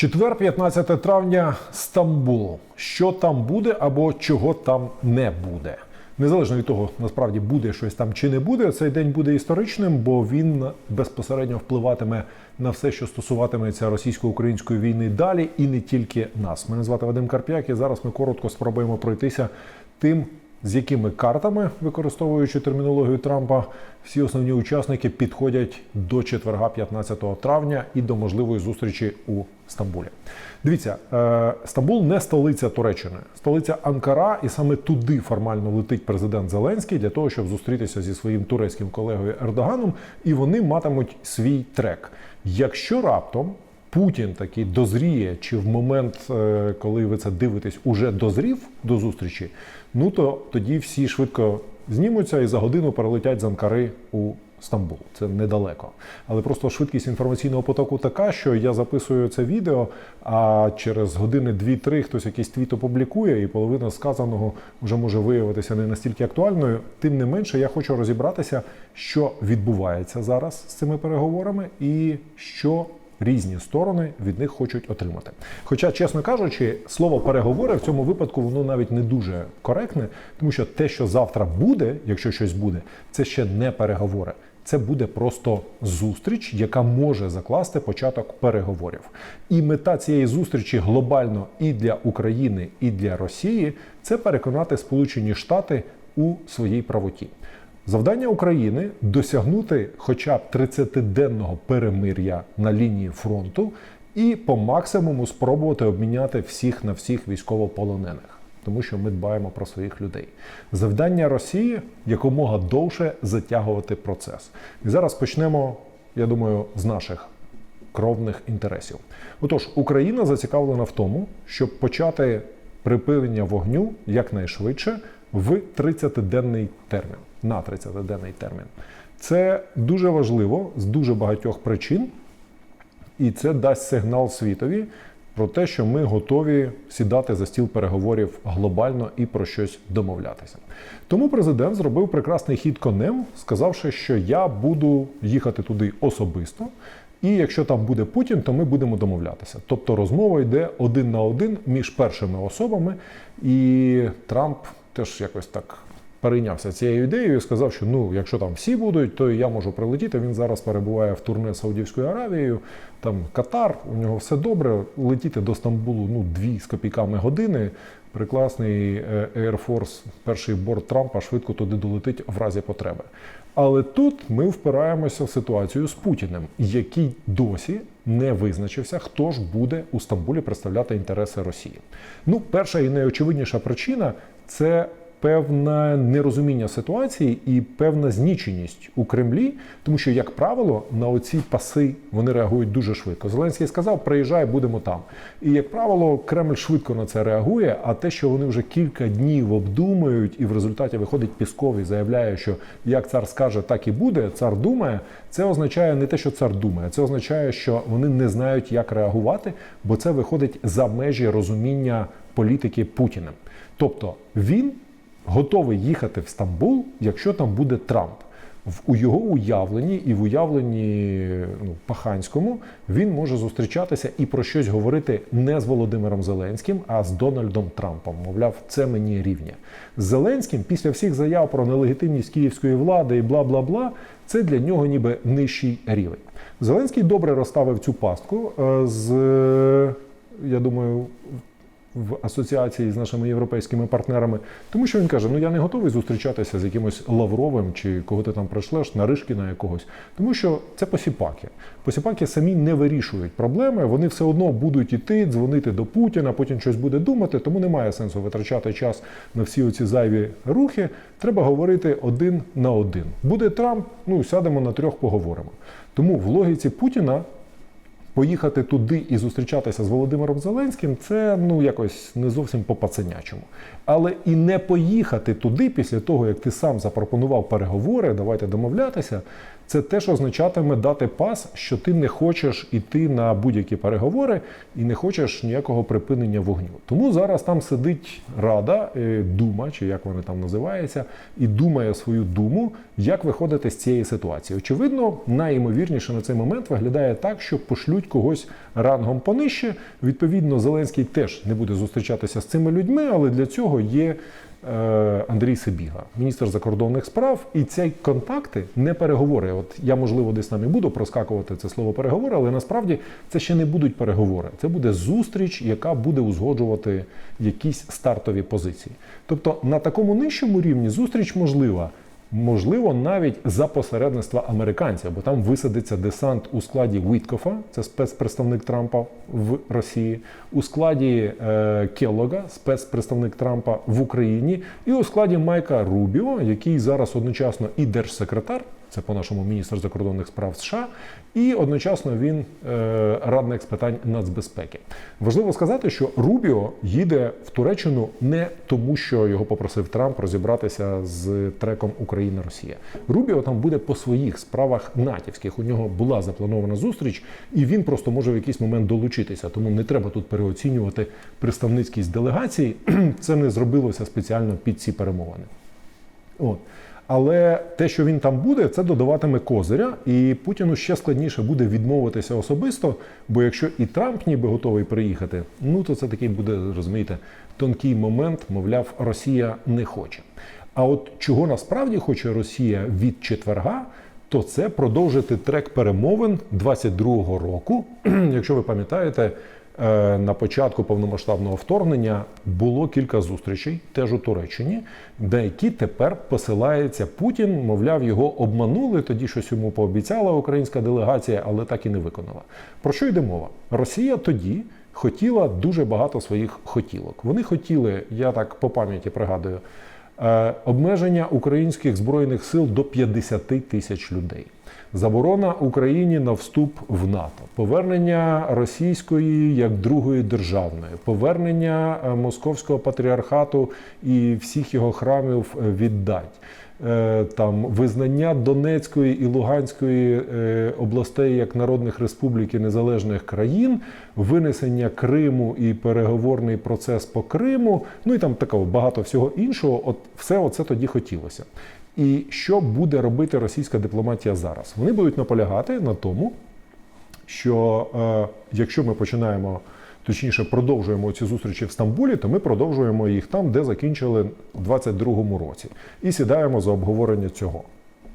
Четвер, 15 травня, Стамбул. Що там буде або чого там не буде? Незалежно від того, насправді буде щось там чи не буде, цей день буде історичним, бо він безпосередньо впливатиме на все, що стосуватиметься російсько-української війни далі, і не тільки нас. Мене звати Вадим Карп'як, і зараз ми коротко спробуємо пройтися тим, з якими картами, використовуючи термінологію Трампа, всі основні учасники підходять до четверга, 15 травня, і до можливої зустрічі у Стамбулі. Дивіться, е, Стамбул не столиця Туреччини, столиця Анкара, і саме туди формально летить президент Зеленський для того, щоб зустрітися зі своїм турецьким колегою Ердоганом, і вони матимуть свій трек. Якщо раптом Путін такий дозріє, чи в момент, е, коли ви це дивитесь, уже дозрів до зустрічі, ну то тоді всі швидко знімуться і за годину перелетять з Анкари у Стамбул. Це недалеко. Але просто швидкість інформаційного потоку така, що я записую це відео, а через години 2-3 хтось якийсь твіт опублікує, і половина сказаного вже може виявитися не настільки актуальною. Тим не менше, я хочу розібратися, що відбувається зараз з цими переговорами, і що різні сторони від них хочуть отримати. Хоча, чесно кажучи, слово переговори в цьому випадку воно навіть не дуже коректне, тому що те, що завтра буде, якщо щось буде, це ще не переговори. Це буде просто зустріч, яка може закласти початок переговорів. І мета цієї зустрічі глобально і для України, і для Росії це переконати Сполучені Штати у своїй правоті. Завдання України досягнути хоча б 30-денного перемир'я на лінії фронту і по максимуму спробувати обміняти всіх на всіх військовополонених, тому що ми дбаємо про своїх людей. Завдання Росії якомога довше затягувати процес. І зараз почнемо, я думаю, з наших кровних інтересів. Отож, Україна зацікавлена в тому, щоб почати припинення вогню якнайшвидше в 30-денний термін. На 30-денний термін. Це дуже важливо з дуже багатьох причин, і це дасть сигнал світові про те, що ми готові сідати за стіл переговорів глобально і про щось домовлятися. Тому президент зробив прекрасний хід конем, сказавши, що я буду їхати туди особисто. І якщо там буде Путін, то ми будемо домовлятися. Тобто розмова йде один на один між першими особами, і Трамп теж якось так перейнявся цією ідеєю і сказав, що ну, якщо там всі будуть, то і я можу прилетіти. Він зараз перебуває в турне Саудівською Аравією, там Катар, у нього все добре. Летіти до Стамбулу ну, дві з копійками години. Прекрасний е, Air Force, перший борт Трампа швидко туди долетить в разі потреби. Але тут ми впираємося в ситуацію з Путіним, який досі не визначився, хто ж буде у Стамбулі представляти інтереси Росії. Ну, перша і найочевидніша причина це певне нерозуміння ситуації і певна зніченість у Кремлі, тому що, як правило, на оці паси вони реагують дуже швидко. Зеленський сказав, приїжджай, будемо там. І як правило, Кремль швидко на це реагує. А те, що вони вже кілька днів обдумують, і в результаті виходить Пісков і заявляє, що як цар скаже, так і буде. Цар думає. Це означає не те, що цар думає, це означає, що вони не знають, як реагувати, бо це виходить за межі розуміння політики Путіним. Тобто він готовий їхати в Стамбул, якщо там буде Трамп. У його уявленні і в уявленні ну, Паханському він може зустрічатися і про щось говорити не з Володимиром Зеленським, а з Дональдом Трампом. Мовляв, це мені рівня. Зеленським після всіх заяв про нелегітимність київської влади і бла бла бла, це для нього ніби нижчий рівень. Зеленський добре розставив цю пастку з, я думаю, в асоціації з нашими європейськими партнерами, тому що він каже: Ну я не готовий зустрічатися з якимось Лавровим чи кого ти там прийшлеш, Наришкіна якогось, тому що це посіпаки. Посіпаки самі не вирішують проблеми, вони все одно будуть іти, дзвонити до Путіна, потім щось буде думати, тому немає сенсу витрачати час на всі оці зайві рухи. Треба говорити один на один. Буде Трамп, ну сядемо на трьох, поговоримо. Тому в логіці Путіна поїхати туди і зустрічатися з Володимиром Зеленським це ну якось не зовсім по пацанячому. Але і не поїхати туди після того, як ти сам запропонував переговори, давайте домовлятися. Це теж означатиме дати пас, що ти не хочеш іти на будь-які переговори і не хочеш ніякого припинення вогню. Тому зараз там сидить рада, е, дума, чи як вони там називаються, і думає свою думу, як виходити з цієї ситуації. Очевидно, найімовірніше на цей момент виглядає так, що пошлють когось рангом понижче. Відповідно, Зеленський теж не буде зустрічатися з цими людьми, але для цього є Андрій Сибіга, міністр закордонних справ. І ці контакти не переговори. От я, можливо, десь нам і буду проскакувати це слово переговори, але насправді це ще не будуть переговори. Це буде зустріч, яка буде узгоджувати якісь стартові позиції. Тобто на такому нижчому рівні зустріч можлива. Можливо, навіть за посередництва американців, бо там висадиться десант у складі Віткофа, це спецпредставник Трампа в Росії, у складі е, Келлога, спецпредставник Трампа в Україні, і у складі Майка Рубіо, який зараз одночасно і держсекретар, це по нашому міністр закордонних справ США, і одночасно він е, радник з питань нацбезпеки. Важливо сказати, що Рубіо їде в Туреччину не тому, що його попросив Трамп розібратися з треком Україна-Росія. Рубіо там буде по своїх справах натівських. У нього була запланована зустріч, і він просто може в якийсь момент долучитися. Тому не треба тут переоцінювати представницькість делегації. Це не зробилося спеціально під ці перемовини. От. Але те, що він там буде, це додаватиме козиря, і Путіну ще складніше буде відмовитися особисто. Бо якщо і Трамп ніби готовий приїхати, ну то це такий буде, розумієте, тонкий момент, мовляв, Росія не хоче. А от чого насправді хоче Росія від четверга, то це продовжити трек перемовин 22-го року. Якщо ви пам'ятаєте, на початку повномасштабного вторгнення було кілька зустрічей, теж у Туреччині, на які тепер посилається Путін. Мовляв, його обманули. Тоді щось йому пообіцяла українська делегація, але так і не виконала. Про що йде мова? Росія тоді хотіла дуже багато своїх хотілок. Вони хотіли, я так по пам'яті пригадую. Е, Обмеження українських збройних сил до 50 тисяч людей, заборона Україні на вступ в НАТО, повернення російської як другої державної, повернення е, московського патріархату і всіх його храмів е, віддать. Е, Там визнання Донецької і Луганської е, областей як народних республік і незалежних країн, винесення Криму і переговорний процес по Криму, ну і там такого багато всього іншого. От все оце тоді хотілося. І що буде робити російська дипломатія зараз? Вони будуть наполягати на тому, що е, якщо ми починаємо, точніше, продовжуємо ці зустрічі в Стамбулі, то ми продовжуємо їх там, де закінчили в 22-му році, і сідаємо за обговорення цього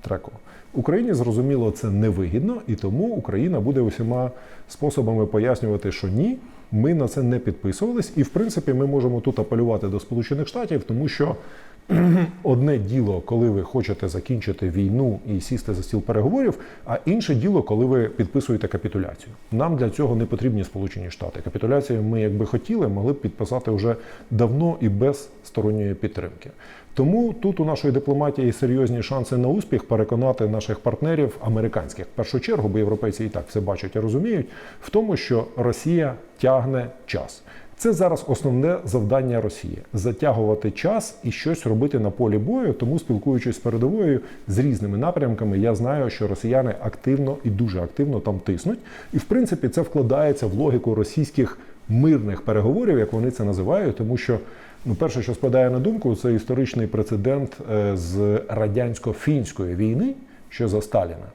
треку. Україні зрозуміло це невигідно, і тому Україна буде усіма способами пояснювати, що ні, ми на це не підписувались, і в принципі ми можемо тут апелювати до Сполучених Штатів, тому що одне діло, коли ви хочете закінчити війну і сісти за стіл переговорів, а інше діло, коли ви підписуєте капітуляцію. Нам для цього не потрібні Сполучені Штати. Капітуляцію ми, якби хотіли, могли б підписати вже давно і без сторонньої підтримки. Тому тут у нашої дипломатії серйозні шанси на успіх переконати наших партнерів американських в першу чергу, бо європейці і так все бачать і розуміють, в тому, що Росія тягне час. Це зараз основне завдання Росії затягувати час і щось робити на полі бою. Тому, спілкуючись з передовою з різними напрямками, я знаю, що росіяни активно і дуже активно там тиснуть. І в принципі це вкладається в логіку російських мирних переговорів, як вони це називають, тому що. Ну, перше, що спадає на думку, це історичний прецедент е, з радянсько-фінської війни, що за Сталіна,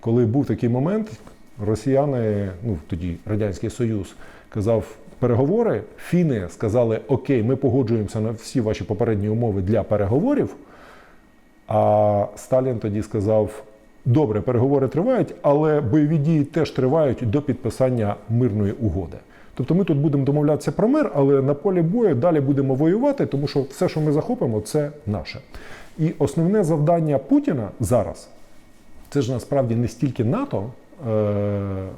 коли був такий момент, росіяни, ну тоді радянський союз, казав переговори. Фіни сказали: Окей, ми погоджуємося на всі ваші попередні умови для переговорів. А Сталін тоді сказав: добре, переговори тривають, але бойові дії теж тривають до підписання мирної угоди. Тобто ми тут будемо домовлятися про мир, але на полі бою далі будемо воювати, тому що все, що ми захопимо, це наше. І основне завдання Путіна зараз це ж насправді не стільки НАТО е-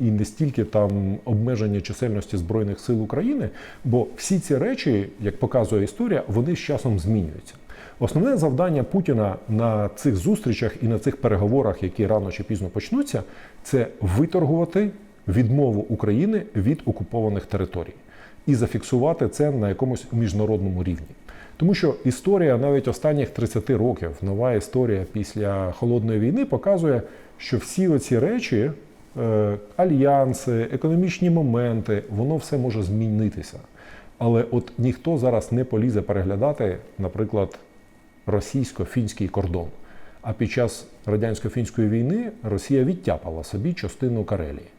і не стільки там обмеження чисельності Збройних сил України, бо всі ці речі, як показує історія, вони з часом змінюються. Основне завдання Путіна на цих зустрічах і на цих переговорах, які рано чи пізно почнуться, це виторгувати відмову України від окупованих територій і зафіксувати це на якомусь міжнародному рівні. Тому що історія навіть останніх 30 років, нова історія після холодної війни показує, що всі оці речі, альянси, економічні моменти, воно все може змінитися. Але от ніхто зараз не полізе переглядати, наприклад, російсько-фінський кордон. А під час радянсько-фінської війни Росія відтяпала собі частину Карелії.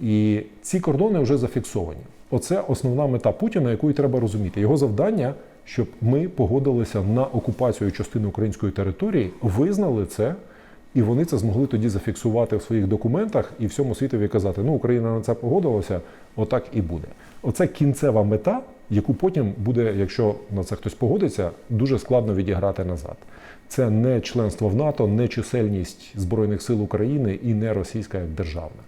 І ці кордони вже зафіксовані. Оце основна мета Путіна, яку і треба розуміти. Його завдання, щоб ми погодилися на окупацію частини української території, визнали це, і вони це змогли тоді зафіксувати в своїх документах і всьому світові казати: ну, Україна на це погодилася, отак і буде. Оце кінцева мета, яку потім буде, якщо на це хтось погодиться, дуже складно відіграти назад. Це не членство в НАТО, не чисельність Збройних сил України і не російська як державна.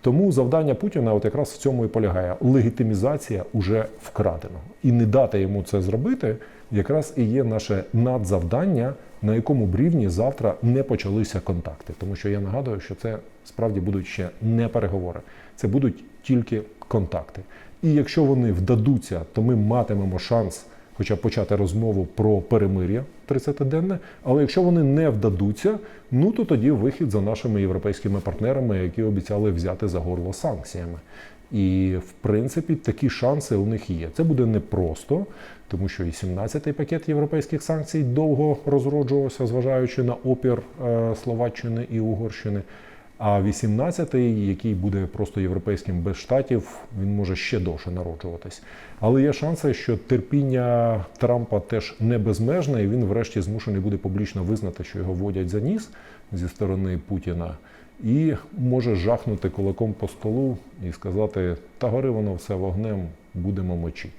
Тому завдання Путіна от якраз в цьому і полягає легітимізація уже вкраденого. І не дати йому це зробити, якраз і є наше надзавдання, на якому б рівні завтра не почалися контакти. Тому що я нагадую, що це справді будуть ще не переговори, це будуть тільки контакти. І якщо вони вдадуться, то ми матимемо шанс хоча почати розмову про перемир'я 30-денне. Але якщо вони не вдадуться, ну то тоді вихід за нашими європейськими партнерами, які обіцяли взяти за горло санкціями. І в принципі такі шанси у них є. Це буде непросто, тому що і 17-й пакет європейських санкцій довго розроджувався, зважаючи на опір е, Словаччини і Угорщини. А 18-й, який буде просто європейським без штатів, він може ще довше народжуватись. Але є шанси, що терпіння Трампа теж не безмежне, і він, врешті, змушений буде публічно визнати, що його водять за ніс зі сторони Путіна, і може жахнути кулаком по столу і сказати: та гори воно все вогнем, будемо мочити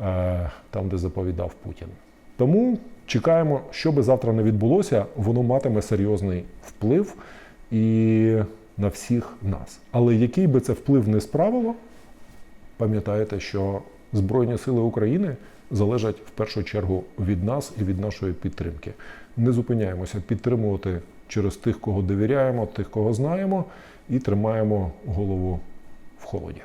Е, там, де заповідав Путін. Тому чекаємо, що би завтра не відбулося, воно матиме серйозний вплив і на всіх нас. Але який би це вплив не справило, пам'ятаєте, що Збройні Сили України залежать в першу чергу від нас і від нашої підтримки. Не зупиняємося підтримувати через тих, кого довіряємо, тих, кого знаємо, і тримаємо голову в холоді.